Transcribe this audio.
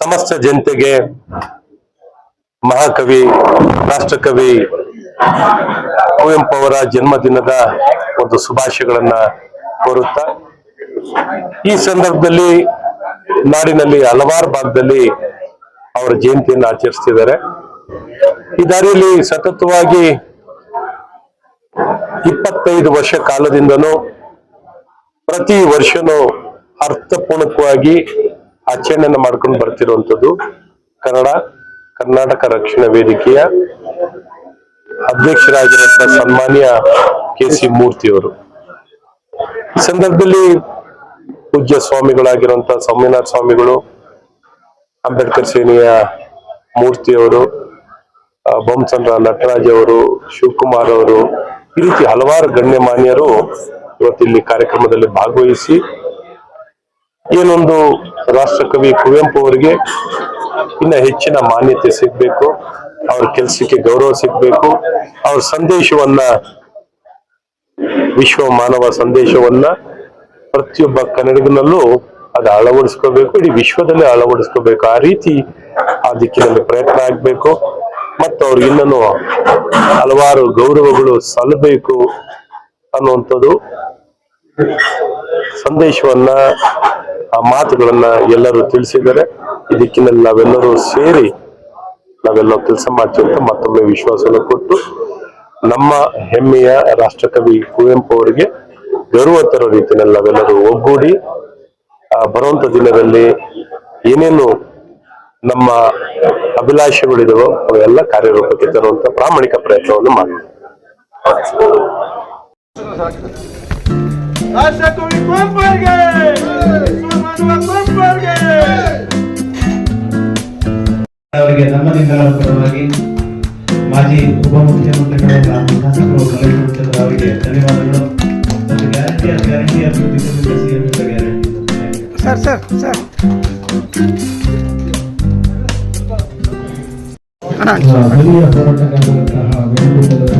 ಸಮಸ್ತ ಜನತೆಗೆ ಮಹಾಕವಿ, ರಾಷ್ಟ್ರಕವಿ ಕುವೆಂಪು ಅವರ ಜನ್ಮದಿನದ ಒಂದು ಶುಭಾಶಯಗಳನ್ನ ಕೋರುತ್ತಾ, ಈ ಸಂದರ್ಭದಲ್ಲಿ ನಾಡಿನಲ್ಲಿ ಹಲವಾರು ಭಾಗದಲ್ಲಿ ಅವರ ಜಯಂತಿಯನ್ನು ಆಚರಿಸ್ತಿದ್ದಾರೆ. ಈ ದಾರಿಯಲ್ಲಿ ಸತತವಾಗಿ ಇಪ್ಪತ್ತೈದು ವರ್ಷ ಕಾಲದಿಂದನೂ ಪ್ರತಿ ವರ್ಷನೂ ಅರ್ಥಪೂರ್ಣಕವಾಗಿ ಆಚರಣೆಯನ್ನು ಮಾಡ್ಕೊಂಡು ಬರ್ತಿರುವಂತದ್ದು ಕನ್ನಡ, ಕರ್ನಾಟಕ ರಕ್ಷಣಾ ವೇದಿಕೆಯ ಅಧ್ಯಕ್ಷರಾಗಿರುವಂತ ಸನ್ಮಾನ್ಯ ಕೆ ಸಿ ಮೂರ್ತಿಯವರು. ಈ ಸಂದರ್ಭದಲ್ಲಿ ಪೂಜ್ಯ ಸ್ವಾಮಿಗಳಾಗಿರುವಂತ ಸೌಮ್ಯನಾಥ ಸ್ವಾಮಿಗಳು, ಅಂಬೇಡ್ಕರ್ ಸೇನೆಯ ಮೂರ್ತಿಯವರು ಬೊಮ್ಮಚಂದ್ರ ನಟರಾಜ್ ಅವರು, ಶಿವಕುಮಾರ್ ಅವರು ಈ ರೀತಿ ಹಲವಾರು ಗಣ್ಯಮಾನ್ಯರು ಇವತ್ತಿಲ್ಲಿ ಕಾರ್ಯಕ್ರಮದಲ್ಲಿ ಭಾಗವಹಿಸಿ ಏನೊಂದು ರಾಷ್ಟ್ರಕವಿ ಕುವೆಂಪು ಅವರಿಗೆ ಇನ್ನ ಹೆಚ್ಚಿನ ಮಾನ್ಯತೆ ಸಿಗ್ಬೇಕು, ಅವ್ರ ಕೆಲಸಕ್ಕೆ ಗೌರವ ಸಿಗ್ಬೇಕು, ಅವ್ರ ಸಂದೇಶವನ್ನ, ವಿಶ್ವ ಮಾನವ ಸಂದೇಶವನ್ನ ಪ್ರತಿಯೊಬ್ಬ ಕನ್ನಡಿಗನಲ್ಲೂ ಅದು ಅಳವಡಿಸ್ಕೋಬೇಕು, ಇಡೀ ವಿಶ್ವದಲ್ಲೇ ಅಳವಡಿಸ್ಕೋಬೇಕು. ಆ ರೀತಿ ಆ ದಿಕ್ಕಿನಲ್ಲಿ ಪ್ರಯತ್ನ ಆಗ್ಬೇಕು. ಮತ್ತು ಅವ್ರಿಗೆ ಇನ್ನೂ ಹಲವಾರು ಗೌರವಗಳು ಸಲ್ಲಬೇಕು ಅನ್ನುವಂಥದ್ದು ಸಂದೇಶವನ್ನ ಆ ಮಾತುಗಳನ್ನ ಎಲ್ಲರೂ ತಿಳಿಸಿದರೆ ಇದಕ್ಕಿನ್ನೆಲ್ಲ ದಿಕ್ಕಿನಲ್ಲಿ ನಾವೆಲ್ಲರೂ ಸೇರಿ ನಾವೆಲ್ಲ ಕೆಲಸ ಮಾಡ್ತೀವಿ ಅಂತ ಮತ್ತೊಮ್ಮೆ ವಿಶ್ವಾಸವನ್ನು ಕೊಟ್ಟು ನಮ್ಮ ಹೆಮ್ಮೆಯ ರಾಷ್ಟ್ರಕವಿ ಕುವೆಂಪು ಅವರಿಗೆ ಗೌರವ ತರೋ ರೀತಿಯಲ್ಲಿ ನಾವೆಲ್ಲರೂ ಒಗ್ಗೂಡಿ, ಆ, ಬರುವಂತ ದಿನದಲ್ಲಿ ಏನೇನು ನಮ್ಮ ಅಭಿಲಾಷೆಗಳಿದವೋ ಅವೆಲ್ಲ ಕಾರ್ಯರೂಪಕ್ಕೆ ತರುವಂತ ಪ್ರಾಮಾಣಿಕ ಪ್ರಯತ್ನವನ್ನು ಮಾಡೋಣ. ರಾಷ್ಟ್ರಕವಿ ಕುವೆಂಪುಗೆ ವಿಶ್ವಮಾನವ ಕುವೆಂಪುಗೆ ಅವರಿಗೆ ನಮ್ಮದಿಂದಲೂ ಪರವಾಗಿ ಮಾಜಿ ಉಪಮುಖ್ಯಮಂತ್ರಿಗಳಾದ ಶಾಸಕರು ಕಲಿಸುತ್ತಿದ್ದ ಅವರಿಗೆ ಧನ್ಯವಾದಗಳು. ಮತ್ತು ಗ್ಯಾರಂಟಿ ಗ್ಯಾರಂಟಿ ಅಭಿವೃದ್ಧಿ ಗ್ಯಾರಂಟಿ. Sir sir sir. ಹಿರಿಯ ಹೋರಾಟಗಾರರಾದಂತಹ